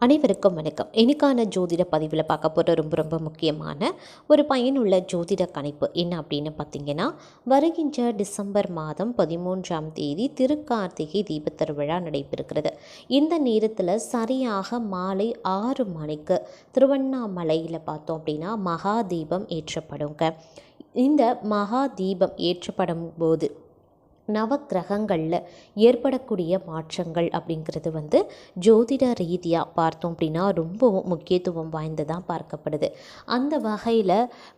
அனைவருக்கும் வணக்கம். இன்னைக்கான ஜோதிட பதிவில் பார்க்க போகிற ரொம்ப ரொம்ப முக்கியமான ஒரு பயனுள்ள ஜோதிட கணிப்பு என்ன அப்படின்னு பார்த்தீங்கன்னா வருகின்ற டிசம்பர் மாதம் பதிமூன்றாம் தேதி திருக்கார்த்திகை தீபத் திருவிழா நடைபெறுகிறது. இந்த நேரத்தில் சரியாக மாலை ஆறு மணிக்கு திருவண்ணாமலையில் பார்த்தோம் அப்படின்னா மகா தீபம் ஏற்றப்படுங்க. இந்த மகா தீபம் ஏற்றப்படும் போது நவக்கிரகங்களில் ஏற்படக்கூடிய மாற்றங்கள் அப்படிங்கிறது வந்து ஜோதிட ரீதியாக பார்த்தோம் அப்படின்னா ரொம்பவும் முக்கியத்துவம் வாய்ந்ததாக பார்க்கப்படுது. அந்த வகையில்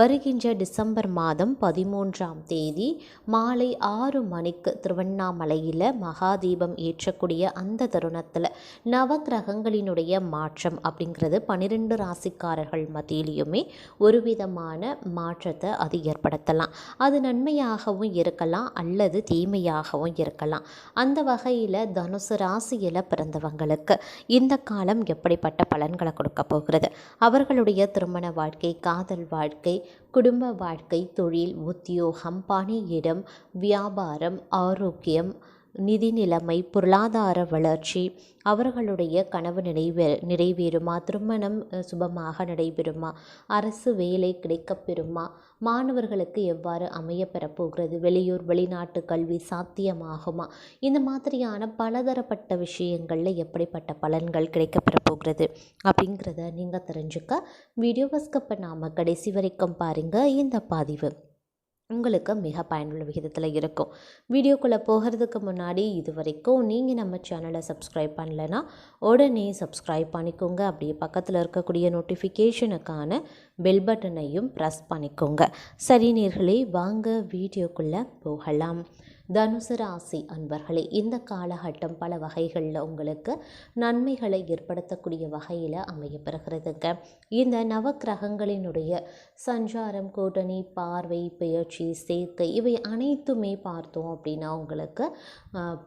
வருகின்ற டிசம்பர் மாதம் பதிமூன்றாம் தேதி மாலை ஆறு மணிக்கு திருவண்ணாமலையில் மகாதீபம் ஏற்றக்கூடிய அந்த தருணத்தில் நவக்கிரகங்களினுடைய மாற்றம் அப்படிங்கிறது பன்னிரெண்டு ராசிக்காரர்கள் மத்தியிலையுமே ஒரு விதமான மாற்றத்தை அது ஏற்படுத்தலாம். அது நன்மையாகவும் இருக்கலாம் அல்லது தீமையாகவும் இருக்கலாம். அந்த வகையில் தனுசு ராசியில் பிறந்தவங்களுக்கு இந்த காலம் எப்படிப்பட்ட பலன்களை கொடுக்க போகிறது? அவர்களுடைய திருமண வாழ்க்கை காதல் வாழ்க்கை குடும்ப வாழ்க்கை தொழில் உத்தியோகம் பணியிடம் வியாபாரம் ஆரோக்கியம் நிதி நிலைமை பொருளாதார வளர்ச்சி அவர்களுடைய கனவு நிறைவே நிறைவேறுமா? திருமணம் சுபமாக நடைபெறுமா? அரசு வேலை கிடைக்கப்பெறுமா? மாணவர்களுக்கு எவ்வாறு அமையப்பெறப் போகிறது வெளியூர் வெளிநாட்டு கல்வி சாத்தியமாகுமா? இந்த மாதிரியான பலதரப்பட்ட விஷயங்களில் எப்படிப்பட்ட பலன்கள் கிடைக்கப்பெறப் போகிறது அப்படிங்கிறத நீங்கள் தெரிஞ்சுக்க வீடியோ ஸ்கப்பை நாம் கடைசி வரைக்கும் பாருங்கள் இந்த பதிவு. உங்களுக்கு மிக பயனுள்ள விகிதத்தில் இருக்கும். வீடியோக்குள்ளே போகிறதுக்கு முன்னாடி இது வரைக்கும் நீங்கள் நம்ம சேனலை சப்ஸ்கிரைப் பண்ணலைன்னா உடனே சப்ஸ்கிரைப் பண்ணிக்கோங்க. அப்படியே பக்கத்தில் இருக்கக்கூடிய நோட்டிஃபிகேஷனுக்கான பெல் பட்டனையும் ப்ரெஸ் பண்ணிக்கோங்க. சரி நேர்களே வாங்க வீடியோக்குள்ளே போகலாம். தனுசு ராசி அன்பர்களே இந்த காலகட்டம் பல வகைகளில் உங்களுக்கு நன்மைகளை ஏற்படுத்தக்கூடிய வகையில் அமையப்பெறுகிறதுங்க. இந்த நவக்கிரகங்களினுடைய சஞ்சாரம் கூட்டணி பார்வை பெயர்ச்சி சேர்க்கை இவை அனைத்துமே பார்த்தோம் அப்படின்னா உங்களுக்கு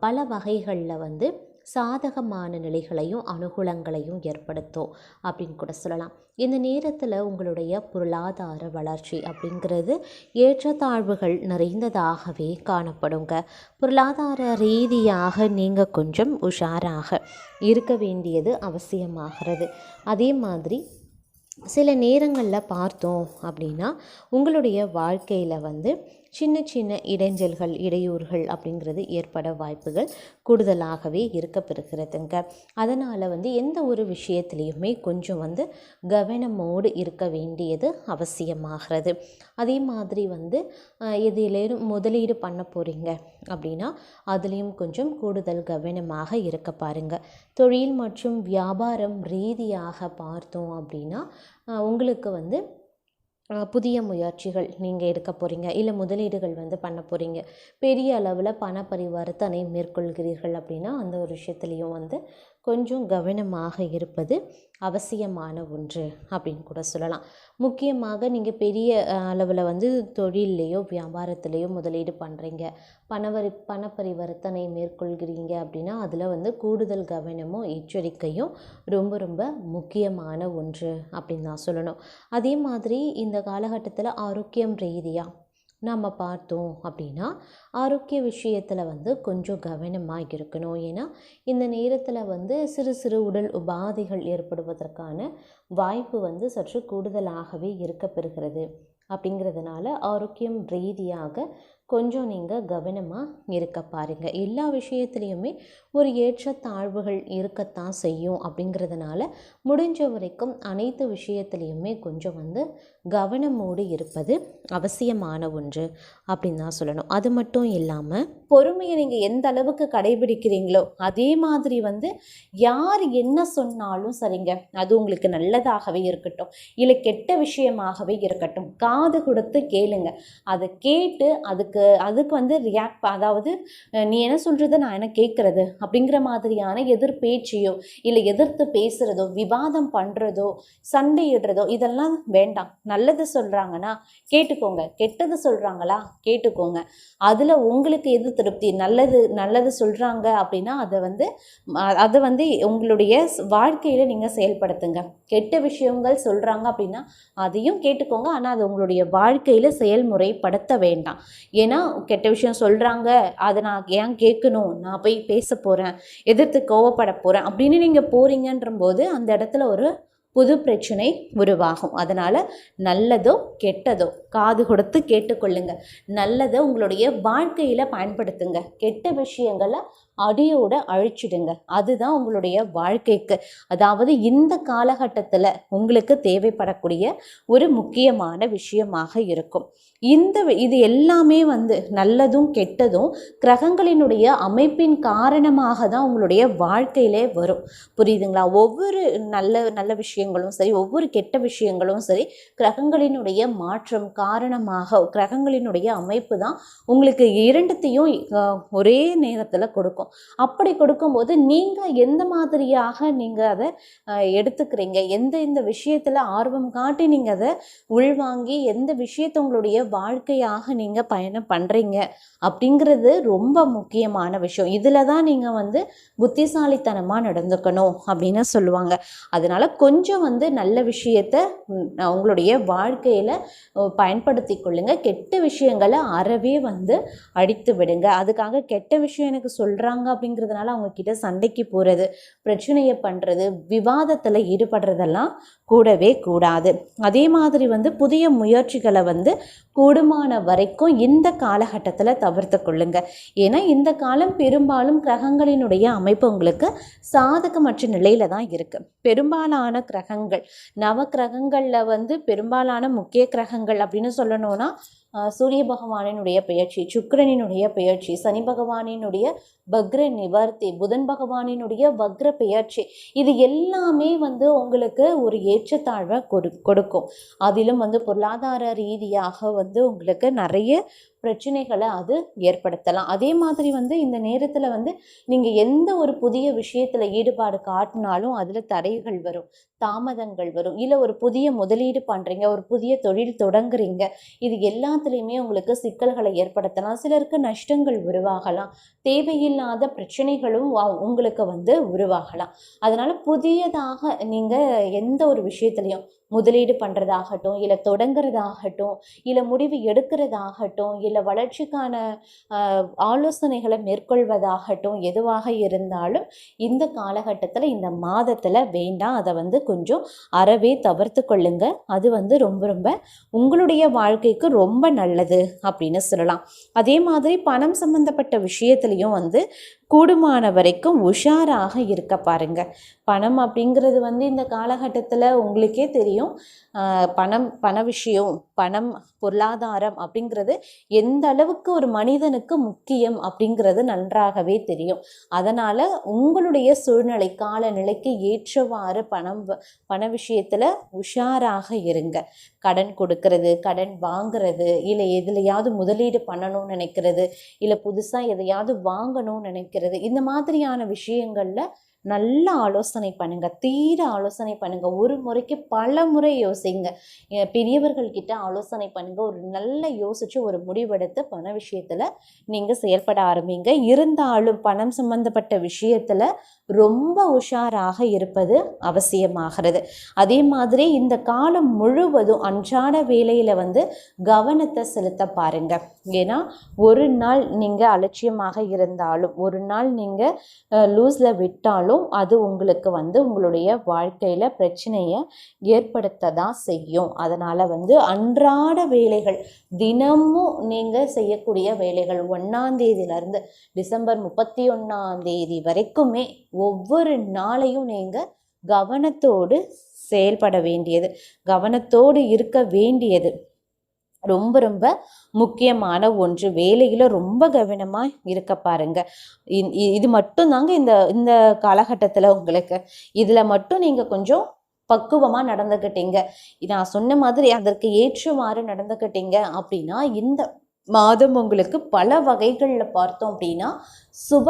பல வகைகளில் வந்து சாதகமான நிலைகளையும் அனுகூலங்களையும் ஏற்படுத்தும் அப்படின்னு கூட சொல்லலாம். இந்த நேரத்தில் உங்களுடைய பொருளாதார வளர்ச்சி அப்படிங்கிறது ஏற்றத்தாழ்வுகள் நிறைந்ததாகவே காணப்படுங்க. பொருளாதார ரீதியாக நீங்கள் கொஞ்சம் உஷாராக இருக்க வேண்டியது அவசியமாகிறது. அதே மாதிரி சில நேரங்களில் பார்த்தோம் அப்படின்னா உங்களுடைய வாழ்க்கையில் வந்து சின்ன சின்ன இடைஞ்சல்கள் இடையூறுகள் அப்படிங்கிறது ஏற்பட வாய்ப்புகள் கூடுதலாகவே இருக்க பெறுகிறதுங்க அதனால் வந்து எந்த ஒரு விஷயத்துலேயுமே கொஞ்சம் வந்து கவனமோடு இருக்க வேண்டியது அவசியமாகிறது. அதே மாதிரி வந்து எதிலேயும் முதலீடு பண்ண போகிறீங்க அப்படின்னா அதுலேயும் கொஞ்சம் கூடுதல் கவனமாக இருக்க பாருங்க. தொழில் மற்றும் வியாபாரம் ரீதியாக பார்த்தோம் அப்படின்னா உங்களுக்கு வந்து புதிய முயற்சிகள் நீங்கள் எடுக்க போகிறீங்க இல்லை முதலீடுகள் வந்து பண்ண போகிறீங்க பெரிய அளவில் பண பரிவர்த்தனை மேற்கொள்கிறீர்கள் அப்படின்னா அந்த ஒரு விஷயத்துலேயும் வந்து கொஞ்சம் கவனமாக இருப்பது அவசியமான ஒன்று அப்படின்னு கூட சொல்லலாம். முக்கியமாக நீங்கள் பெரிய அளவில் வந்து தொழில்லையோ வியாபாரத்துலேயோ முதலீடு பண்ணுறீங்க பணவரி பண பரிவர்த்தனை மேற்கொள்கிறீங்க அப்படின்னா அதில் வந்து கூடுதல் கவனமும் எச்சரிக்கையும் ரொம்ப ரொம்ப முக்கியமான ஒன்று அப்படின்னு தான் சொல்லணும். அதே மாதிரி இந்த காலகட்டத்தில் ஆரோக்கியம் ரீதியாக நம்ம பார்த்தோம் அப்படின்னா ஆரோக்கிய விஷயத்தில் வந்து கொஞ்சம் கவனமாக இருக்கணும். ஏன்னா இந்த நேரத்தில் வந்து சிறு சிறு உடல் உபாதைகள் ஏற்படுவதற்கான வாய்ப்பு வந்து சற்று கூடுதலாகவே இருக்கப்பெறுகிறது. அப்படிங்கிறதுனால ஆரோக்கியம் ரீதியாக கொஞ்சம் நீங்கள் கவனமாக இருக்க பாருங்கள் எல்லா விஷயத்துலேயுமே ஒரு ஏற்றத்தாழ்வுகள் இருக்கத்தான் செய்யும் அப்படிங்கிறதுனால முடிஞ்ச வரைக்கும் அனைத்து விஷயத்துலேயுமே கொஞ்சம் வந்து கவனமோடு இருப்பது அவசியமான ஒன்று அப்படின்னு தான் சொல்லணும். அது மட்டும் இல்லாமல் பொறுமையை நீங்கள் எந்த அளவுக்கு கடைபிடிக்கிறீங்களோ அதே மாதிரி வந்து யார் என்ன சொன்னாலும் சரிங்க. அது உங்களுக்கு நல்லதாகவே இருக்கட்டும். இல்லை கெட்ட விஷயமாகவே இருக்கட்டும். காது கொடுத்து கேளுங்க. அதை கேட்டு அதுக்கு அதுக்கு வந்து ரியாக்ட் அதாவது நீ என்ன சொல்கிறத நான் என்ன கேட்குறது அப்படிங்கிற மாதிரியான எதிர் பேச்சையோ இல்லை எதிர்த்து பேசுகிறதோ விவாதம் பண்ணுறதோ சண்டையிடுறதோ இதெல்லாம் வேண்டாம். நல்லது சொல்கிறாங்கன்னா கேட்டுக்கோங்க. கெட்டது சொல்கிறாங்களா கேட்டுக்கோங்க. அதில் உங்களுக்கு எது திருப்தி? நல்லது நல்லது சொல்கிறாங்க அப்படின்னா அதை வந்து அதை வந்து உங்களுடைய வாழ்க்கையில் நீங்கள் செயல்படுத்துங்க. கெட்ட விஷயங்கள் சொல்கிறாங்க அப்படின்னா அதையும் கேட்டுக்கோங்க. ஆனால் அது உங்களுடைய வாழ்க்கையில் செயல்முறைப்படுத்த வேண்டாம். ஏன்னா கெட்ட விஷயம் சொல்கிறாங்க அதை நான் ஏன் கேட்கணும்? நான் போய் பேச போகிறேன் எதிர்த்து கோவப்பட போகிறேன் அப்படின்னு நீங்கள் போகிறீங்கன்ற போது அந்த இடத்துல ஒரு புது பிரச்சனை உருவாகும். அதனால் நல்லதோ கெட்டதோ காது கொடுத்து கேட்டுக்கொள்ளுங்க. நல்லதை உங்களுடைய வாழ்க்கையில் பயன்படுத்துங்க. கெட்ட விஷயங்களை அடியோட அழிச்சிடுங்க. அதுதான் உங்களுடைய வாழ்க்கைக்கு. அதாவது இந்த காலகட்டத்தில் உங்களுக்கு தேவைப்படக்கூடிய ஒரு முக்கியமான விஷயமாக இருக்கும். இந்த இது எல்லாமே வந்து நல்லதும் கெட்டதும் கிரகங்களினுடைய அமைப்பின் காரணமாக தான் உங்களுடைய வாழ்க்கையிலே வரும். புரியுதுங்களா? ஒவ்வொரு நல்ல நல்ல விஷயங்களும் சரி ஒவ்வொரு கெட்ட விஷயங்களும் சரி கிரகங்களினுடைய மாற்றம் காரணமாக கிரகங்களினுடைய அமைப்பு தான் உங்களுக்கு இரண்டுத்தையும் ஒரே நேரத்தில் கொடுக்கும். அப்படி கொடுக்கும்போது நீங்கள் எந்த மாதிரியாக நீங்கள் அதை எடுத்துக்கிறீங்க? எந்த இந்த விஷயத்தில் ஆர்வம் காட்டி நீங்கள் அதை உள்வாங்கி எந்த விஷயத்தை உங்களுடைய வாழ்க்கையாக நீங்கள் பயணம் பண்ணுறீங்க அப்படிங்கிறது ரொம்ப முக்கியமான விஷயம். இதில் தான் நீங்கள் வந்து புத்திசாலித்தனமாக நடந்துக்கணும் அப்படின்னு சொல்லுவாங்க. அதனால் கொஞ்சம் வந்து நல்ல விஷயத்த உங்களுடைய வாழ்க்கையில் பயன்படுத்தி கொள்ளுங்கள் கெட்ட விஷயங்களை அறவே வந்து அடித்து விடுங்க. அதுக்காக கெட்ட விஷயம் எனக்கு சொல்கிறாங்க அப்படிங்கிறதுனால அவங்க கிட்ட சண்டைக்கு போகிறது பிரச்சனையை பண்ணுறது விவாதத்தில் ஈடுபடுறதெல்லாம் கூடவே கூடாது. அதே மாதிரி வந்து புதிய முயற்சிகளை வந்து கூடுமான வரைக்கும் இந்த காலகட்டத்தில் தவிர்த்து கொள்ளுங்க. ஏன்னா இந்த காலம் பெரும்பாலும் கிரகங்களினுடைய அமைப்பு உங்களுக்கு சாதகமற்ற நிலையில தான் இருக்கு. பெரும்பாலான கிரகங்கள் நவ கிரகங்களில் வந்து பெரும்பாலான முக்கிய கிரகங்கள் அப்படின்னு சொல்லணும்னா சூரிய பகவானினுடைய பெயர்ச்சி சுக்கரனினுடைய பெயர்ச்சி சனி பகவானினுடைய வக்ர நிவர்த்தி புதன் பகவானினுடைய வக்ர பெயர்ச்சி இது எல்லாமே வந்து உங்களுக்கு ஒரு ஏற்றத்தாழ்வை கொடு கொடுக்கும். அதிலும் வந்து பொருளாதார ரீதியாக வந்து உங்களுக்கு நிறைய பிரச்சனைகளை அது ஏற்படுத்தலாம். அதே மாதிரி வந்து இந்த நேரத்தில் வந்து நீங்கள் எந்த ஒரு புதிய விஷயத்தில் ஈடுபாடு காட்டினாலும் அதில் தடைகள் வரும். தாமதங்கள் வரும். இல்லை ஒரு புதிய முதலீடு பண்ணுறீங்க ஒரு புதிய தொழில் தொடங்குறீங்க இது எல்லாத்துலேயுமே உங்களுக்கு சிக்கல்களை ஏற்படுத்தலாம். சிலருக்கு நஷ்டங்கள் உருவாகலாம். தேவையில்லாத பிரச்சனைகளும் வா- உங்களுக்கு வந்து உருவாகலாம். அதனால் புதியதாக நீங்கள் எந்த ஒரு விஷயத்துலையும் முதலீடு பண்ணுறதாகட்டும் இல்லை தொடங்குறதாகட்டும் இல்லை முடிவு எடுக்கிறதாகட்டும் இல்லை வளர்ச்சிக்கான ஆலோசனைகளை மேற்கொள்வதாகட்டும் எதுவாக இருந்தாலும் இந்த காலகட்டத்தில் இந்த மாதத்தில் வேண்டாம். அதை வந்து கொஞ்சம் அறவே தவிர்த்து கொள்ளுங்க. அது வந்து ரொம்ப ரொம்ப உங்களுடைய வாழ்க்கைக்கு ரொம்ப நல்லது அப்படின்னு சொல்லலாம். அதே மாதிரி பணம் சம்மந்தப்பட்ட விஷயத்துலையும் வந்து கூடுமான வரைக்கும் உஷாராக இருக்க பாருங்கள் பணம் அப்படிங்கிறது வந்து இந்த காலகட்டத்தில் உங்களுக்கே தெரியும். பணம் பண விஷயம் பணம் பொருளாதாரம் அப்படிங்கிறது எந்த அளவுக்கு ஒரு மனிதனுக்கு முக்கியம் அப்படிங்கிறது நன்றாகவே தெரியும். அதனால் உங்களுடைய சூழ்நிலை காலநிலைக்கு ஏற்றவாறு பணம் வ- பண விஷயத்தில் உஷாராக இருங்க. கடன் கொடுக்கறது கடன் வாங்குறது இல்லை எதுலையாவது முதலீடு பண்ணணும்னு நினைக்கிறது இல்லை புதுசாக எதையாவது வாங்கணும்னு நினைக்கிறது இந்த மாதிரியான விஷயங்களில் நல்ல ஆலோசனை பண்ணுங்கள் தீர ஆலோசனை பண்ணுங்கள் ஒரு முறைக்கு பல முறை யோசிங்க. பெரியவர்கள்கிட்ட ஆலோசனை பண்ணுங்கள் ஒரு நல்ல யோசித்து ஒரு முடிவெடுத்து பண விஷயத்தில் நீங்கள் செயல்பட ஆரம்பிங்க. இருந்தாலும் பணம் சம்பந்தப்பட்ட விஷயத்தில் ரொம்ப உஷாராக இருப்பது அவசியமாகிறது. அதே மாதிரி இந்த காலம் முழுவதும் அன்றாட வேலையில் வந்து கவனத்தை செலுத்த பாருங்க. ஏன்னா ஒரு நாள் நீங்கள் அலட்சியமாக இருந்தாலும் ஒரு நாள் நீங்கள் லூஸில் விட்டாலும் அது உங்களுக்கு வந்து உங்களுடைய வாழ்க்கையில் பிரச்சனையை ஏற்படுத்த தான் செய்யும். அதனால் வந்து அன்றாட வேலைகள் தினமும் நீங்கள் செய்யக்கூடிய வேலைகள் ஒன்றாந்தேதியிலேருந்து டிசம்பர் முப்பத்தி ஒன்றாந்தேதி வரைக்குமே ஒவ்வொரு நாளையும் நீங்கள் கவனத்தோடு செயல்பட வேண்டியது கவனத்தோடு இருக்க வேண்டியது. ரொம்ப ரொம்ப முக்கியமான ஒன்று. வேலையில் ரொம்ப கவனமாக இருக்க பாருங்க. இ- இ- இது மட்டும்தாங்க இந்த இந்த காலகட்டத்தில் உங்களுக்கு. இதில் மட்டும் நீங்கள் கொஞ்சம் பக்குவமாக நடந்துக்கிட்டீங்க நான் சொன்ன மாதிரி அதற்கு ஏற்றுமாறு நடந்துக்கிட்டீங்க அப்படின்னா இந்த மாதம் உங்களுக்கு பல வகைகளில் பார்த்தோம் அப்படின்னா சுப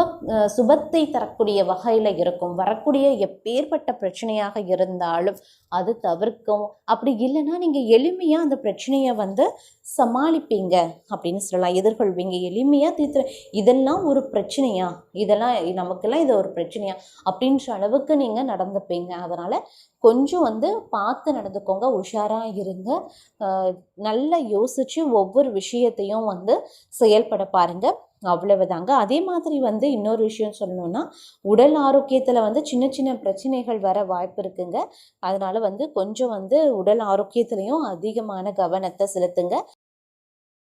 சுபத்தை தரக்கூடிய வகையில் இருக்கும். வரக்கூடிய எப்பேற்பட்ட பிரச்சனையாக இருந்தாலும் அது தவிர்க்கும். அப்படி இல்லைன்னா நீங்கள் எளிமையாக அந்த பிரச்சனையை வந்து சமாளிப்பீங்க அப்படின்னு சொல்லலாம். எதிர்கொள்வீங்க. எளிமையாக தீர்த்து இதெல்லாம் ஒரு பிரச்சனையா? இதெல்லாம் நமக்கெல்லாம் இது ஒரு பிரச்சனையா? அப்படின்ற அளவுக்கு நீங்கள் நடந்துப்பீங்க. அதனால் கொஞ்சம் வந்து பார்த்து நடந்துக்கோங்க. உஷாராக இருங்க. நல்லா யோசித்து ஒவ்வொரு விஷயத்தையும் வந்து செயல்பட பாருங்கள் அவ்வளவுதாங்க. அதே மாதிரி வந்து இன்னொரு விஷயம் சொல்லணும்னா உடல் ஆரோக்கியத்தில் வந்து சின்ன சின்ன பிரச்சனைகள் வர வாய்ப்பு இருக்குங்க. அதனால வந்து கொஞ்சம் வந்து உடல் ஆரோக்கியத்துலேயும் அதிகமான கவனத்தை செலுத்துங்க.